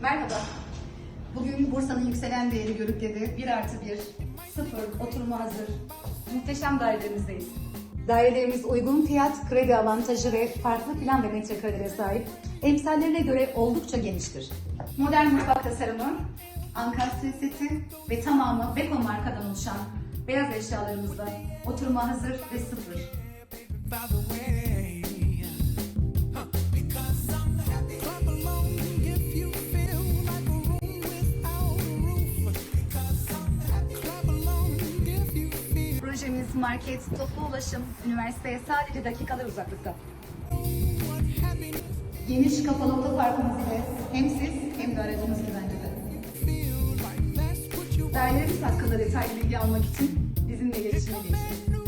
Merhaba. Bugün Bursa'nın yükselen değeri Görükle'de 1 artı 1, 0, oturuma hazır, muhteşem dairelerimizdeyiz. Dairelerimiz uygun fiyat, kredi avantajı ve farklı plan ve metrekarelere sahip. Emsallerine göre oldukça geniştir. Modern mutfak tasarımı, ankastre seti ve tamamı Beko markadan oluşan beyaz eşyalarımızda oturuma hazır ve sıfır. Projemiz market, toplu ulaşım, üniversiteye sadece dakikalar uzaklıkta. Geniş kapalı otoparkımız ile hem siz hem de aracınız güvencede. Dairelerimiz hakkında detaylı bilgi almak için bizimle iletişime geçin.